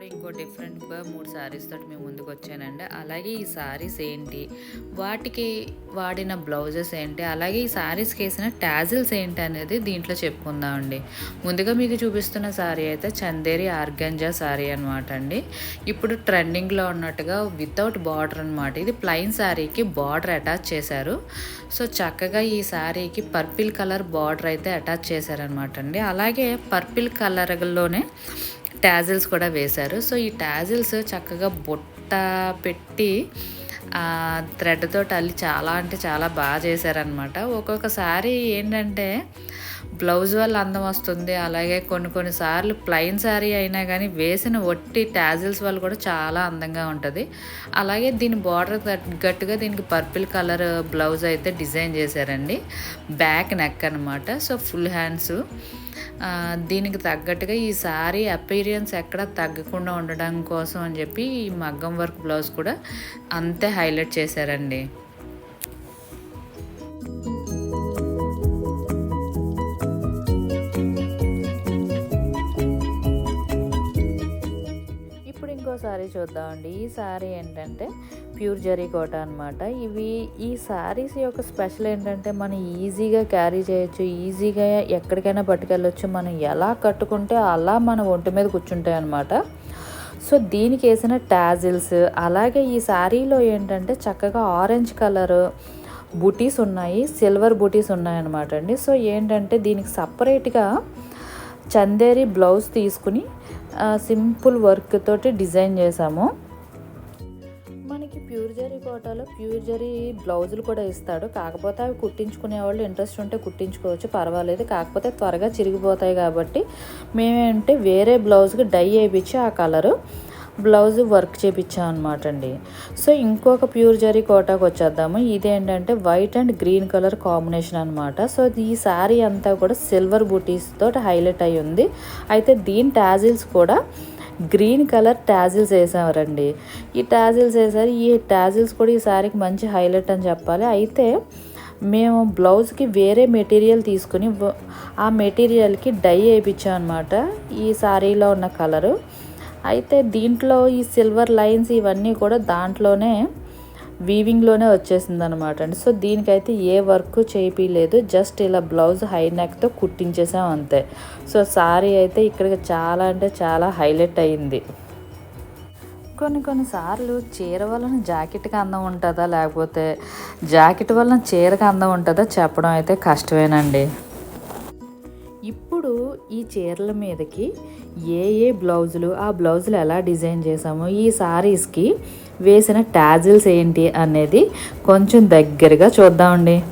కూడా ఇంకో డిఫరెంట్గా మూడు శారీస్ తోటి మేము ముందుకు వచ్చానండి అలాగే ఈ శారీస్ ఏంటి? వాటికి వాడిన బ్లౌజెస్ ఏంటి? అలాగే ఈ శారీస్కి వేసిన ట్యాజిల్స్ ఏంటి అనేది దీంట్లో చెప్పుకుందామండి ముందుగా మీకు చూపిస్తున్న శారీ అయితే చందేరి ఆర్గంజా శారీ అనమాట అండి. ఇప్పుడు ట్రెండింగ్లో ఉన్నట్టుగా వితౌట్ బార్డర్ అనమాట ఇది ప్లెయిన్ శారీకి బార్డర్ అటాచ్ చేశారు. సో చక్కగా ఈ శారీకి పర్పిల్ కలర్ బార్డర్ అయితే అటాచ్ చేశారనమాట అండి. అలాగే పర్పిల్ కలర్లోనే టాజిల్స్ కూడా వేశారు. సో ఈ టాజిల్స్ చక్కగా బుట్ట పెట్టి థ్రెడ్ తోటి అల్లి చాలా అంటే చాలా బాగా చేశారనమాట ఒక్కొక్కసారి ఏంటంటే బ్లౌజ్ వల్ల అందం వస్తుంది. అలాగే కొన్ని కొన్నిసార్లు ప్లెయిన్ శారీ అయినా కానీ వేసిన ఒట్టి టాజిల్స్ వల్ల కూడా చాలా అందంగా ఉంటుంది. అలాగే దీని బార్డర్ తగ్గట్టుగా దీనికి పర్పుల్ కలర్ బ్లౌజ్ అయితే డిజైన్ చేశారండి. బ్యాక్ నెక్ అనమాట సో ఫుల్ హ్యాండ్స్. దీనికి తగ్గట్టుగా ఈ సారీ అపీరియన్స్ ఎక్కడ తగ్గకుండా ఉండడం కోసం అని చెప్పి ఈ మగ్గం వర్క్ బ్లౌజ్ కూడా అంతే హైలైట్ చేశారండి. ఇప్పుడు ఇంకో సారీ చూద్దామండి. ఈ సారీ ఏంటంటే ప్యూర్ జరీ కోట అనమాట ఇవి ఈ శారీస్ యొక్క స్పెషల్ ఏంటంటే మనం ఈజీగా క్యారీ చేయొచ్చు ఈజీగా ఎక్కడికైనా పట్టుకెళ్ళొచ్చు మనం ఎలా కట్టుకుంటే అలా మన ఒంటి మీద కూర్చుంటాయి అనమాట సో దీనికి వేసిన ట్యాజిల్స్ అలాగే ఈ శారీలో ఏంటంటే చక్కగా ఆరెంజ్ కలర్ బుటీస్ ఉన్నాయి సిల్వర్ బుటీస్ ఉన్నాయన్నమాట అండి. సో ఏంటంటే దీనికి సపరేట్గా చందేరి బ్లౌజ్ తీసుకుని సింపుల్ వర్క్ తోటి డిజైన్ చేసాము మనకి ప్యూర్ జరీ కోటాలో ప్యూర్ జరీ బ్లౌజులు కూడా ఇస్తాడు. కాకపోతే అవి కుట్టించుకునే వాళ్ళు ఇంట్రెస్ట్ ఉంటే కుట్టించుకోవచ్చు పర్వాలేదు. కాకపోతే త్వరగా చిరిగిపోతాయి కాబట్టి మేమేంటే వేరే బ్లౌజ్కి డై వేయించి ఆ కలరు బ్లౌజ్ వర్క్ చేపించాం అనమాట అండి. సో ఇంకొక ప్యూర్ జరీ కోటాకు వచ్చేద్దాము. ఇదేంటంటే white and green colour combination అనమాట సో ఈ శారీ అంతా కూడా సిల్వర్ బూటీస్ తోటి హైలైట్ అయి ఉంది. అయితే దీని టాజిల్స్ కూడా గ్రీన్ కలర్ టాజిల్స్ వేసారండి. ఈ టాజిల్స్ వేసారు. ఈ టాజిల్స్ కూడా ఈ శారీకి మంచి హైలైట్ అని చెప్పాలి. అయితే మేము బ్లౌజ్కి వేరే మెటీరియల్ తీసుకుని ఆ మెటీరియల్కి డై వేయించాం అనమాట ఈ శారీలో ఉన్న కలరు. అయితే దీంట్లో ఈ సిల్వర్ లైన్స్ ఇవన్నీ కూడా దాంట్లోనే వీవింగ్లోనే వచ్చేసింది అనమాట అండి. సో దీనికైతే ఏ వర్క్ చేయించలేదు జస్ట్ ఇలా బ్లౌజ్ హై నెక్తో కుట్టించేసాం అంతే. సో సారీ అయితే ఇక్కడికి చాలా అంటే చాలా హైలైట్ అయింది. కొన్ని కొన్నిసార్లు చీర వలన జాకెట్కి అందం ఉంటుందా లేకపోతే జాకెట్ వలన చీరకి అందం ఉంటుందా చెప్పడం అయితే కష్టమేనండి. ఇప్పుడు ఈ చీరల మీదకి ఏ ఏ బ్లౌజులు ఆ బ్లౌజులు ఎలా డిజైన్ చేసాము ఈ సారీస్కి వేసిన టాజిల్స్ ఏంటి అనేది కొంచెం దగ్గరగా చూద్దామండి.